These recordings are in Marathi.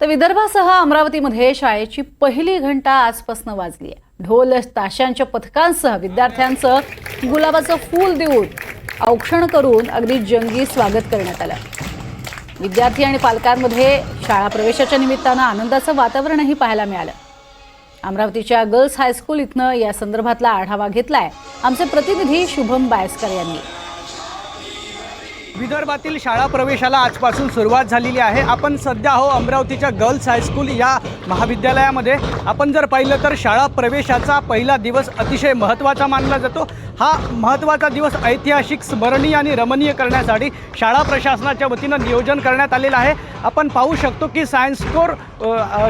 तर विदर्भासह अमरावतीमध्ये शाळेची पहिली घंटा आजपासून वाजली आहे ढोल ताशांच्या पथकांसह विद्यार्थ्यांचं गुलाबाचं फूल देऊन औक्षण करून अगदी जंगी स्वागत करण्यात आलं. विद्यार्थी आणि पालकांमध्ये शाळा प्रवेशाच्या निमित्तानं आनंदाचं वातावरणही पाहायला मिळालं. अमरावतीच्या गर्ल्स हायस्कूल इथनं या संदर्भातला आढावा घेतलाय आमचे प्रतिनिधी शुभम बायस्कर यांनी. विदर्भातील शाळा प्रवेशाला आजपासून सुरुवात झालेली आहे. आपण सध्या हो अमरावतीच्या गर्ल्स हायस्कूल या महाविद्यालयामध्ये. आपण जर पाहिलं तर शाळा प्रवेशाचा पहिला दिवस अतिशय महत्त्वाचा मानला जातो. हा महत्त्वाचा दिवस ऐतिहासिक स्मरणीय आणि रमणीय करण्यासाठी शाळा प्रशासनाच्या वतीनं नियोजन करण्यात आलेलं आहे. आपण पाहू शकतो की सायन्स कोर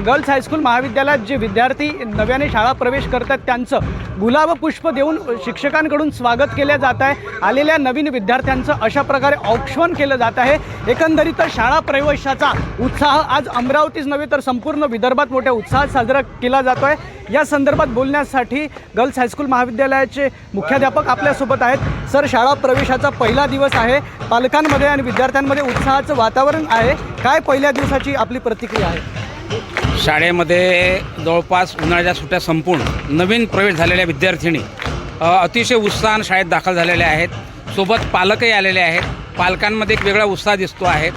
गर्ल्स हायस्कूल महाविद्यालयात जे विद्यार्थी नव्याने शाळा प्रवेश करतात त्यांचं गुलाब पुष्प देऊन शिक्षकांकडून स्वागत केलं जात आहे. आलेल्या नवीन विद्यार्थ्यांचं अशा प्रकारे औक्षण केलं जात आहे. एकंदरीत शाळा प्रवेशाचा उत्साह आज अमरावतीच नव्हे तर संपूर्ण विदर्भात मोठ्या उत्साहात साजरा केला जातो आहे या संदर्भात बोलण्यासाठी गर्ल्स हायस्कूल महाविद्यालयाचे मुख्याध्यापक आपल्यासोबत आहेत. सर शाळा प्रवेशाचा पहिला दिवस आहे. पालकांमध्ये आणि विद्यार्थ्यांमध्ये उत्साहाचं वातावरण आहे. काय पहिल्या दिवसाची आपली प्रतिक्रिया आहे? शाळेमध्ये जवळपास उन्हाळ्याच्या सुट्ट्या संपूर्ण नवीन प्रवेश झालेल्या विद्यार्थिनी अतिशय उत्साहानं शाळेत दाखल झालेल्या आहेत. सोबत पालकही आलेले आहेत. पालकांमध्ये एक वेगळा उत्साह दिसतो आहे.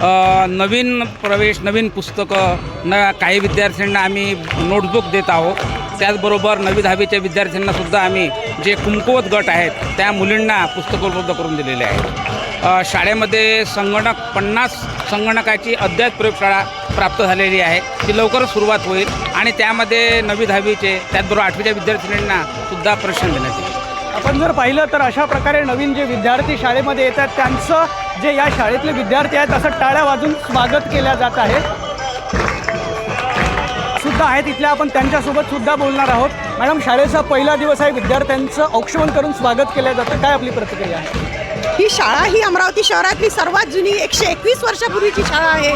नवीन प्रवेश नवीन पुस्तकं न काही विद्यार्थ्यांना आम्ही नोटबुक देत आहोत. त्याचबरोबर नवी दहावीच्या विद्यार्थ्यांनासुद्धा आम्ही जे कुमकुवत गट आहेत त्या मुलींना पुस्तकं उपलब्ध करून दिलेले आहेत. शाळेमध्ये संगणक पन्नास संगणकाची अद्याप प्रयोगशाळा प्राप्त झालेली आहे. ती लवकरच सुरुवात होईल आणि त्यामध्ये नवी दहावीचे त्याचबरोबर आठवीच्या विद्यार्थिनींना सुद्धा प्रशिक्षण देण्यात येईल. आपण जर पाहिलं तर अशा प्रकारे नवीन जे विद्यार्थी शाळेमध्ये येतात त्यांचं जे या शाळेतले विद्यार्थी आहेत असं टाळ्या वाजून स्वागत केल्या जात आहे. सुद्धा आहेत इथल्या आपण त्यांच्यासोबत सुद्धा बोलणार आहोत. मॅडम शाळेचा पहिला दिवस आहे विद्यार्थ्यांचं औक्षवण करून स्वागत केलं जातं. काय आपली प्रतिक्रिया आहे? ही शाळा ही अमरावती शहरातली सर्वात जुनी एकशे एकवीस वर्षापूर्वीची शाळा आहे.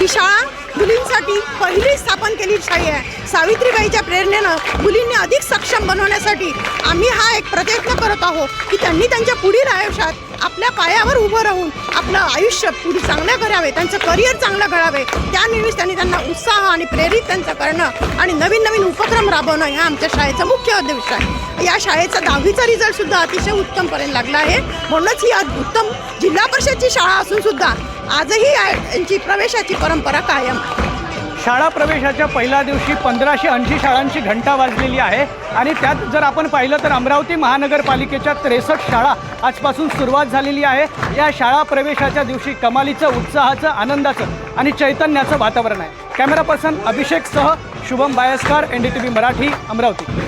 ही शाळा मुलींसाठी पहिली स्थापन केलेली शाळा आहे. सावित्रीबाईच्या प्रेरणेनं मुलींनी अधिक सक्षम बनवण्यासाठी आम्ही हा एक प्रयत्न करत आहोत की त्यांनी त्यांच्या पुढील आयुष्यात आपल्या पायावर उभं राहून आपलं आयुष्य पुढे चांगलं करावे त्यांचं करिअर चांगलं घडावे त्यानिमित्त त्यांनी त्यांना उत्साह आणि प्रेरित त्यांचं करणं आणि नवीन नवीन उपक्रम राबवणं ह्या आमच्या शाळेचा मुख्य उद्देश आहे. या शाळेचा दहावीचा रिझल्ट सुद्धा अतिशय उत्तमपर्यंत लागला आहे. म्हणूनच ही उत्तम जिल्हा परिषदची शाळा असून सुद्धा आजही यांची प्रवेशाची परंपरा कायम आहे. शाळा प्रवेशाच्या पहिल्या दिवशी पंधराशे ऐंशी शाळांची घंटा वाजलेली आहे. आणि त्यात जर आपण पाहिलं तर अमरावती महानगरपालिकेच्या त्रेसष्ट शाळा आजपासून सुरुवात झालेली आहे. या शाळा प्रवेशाच्या दिवशी कमालीचं उत्साहाचं आनंदाचं आणि चैतन्याचं वातावरण आहे. Camera person अभिषेकसह Shubham Bayaskar N D T V Marathi Amravati.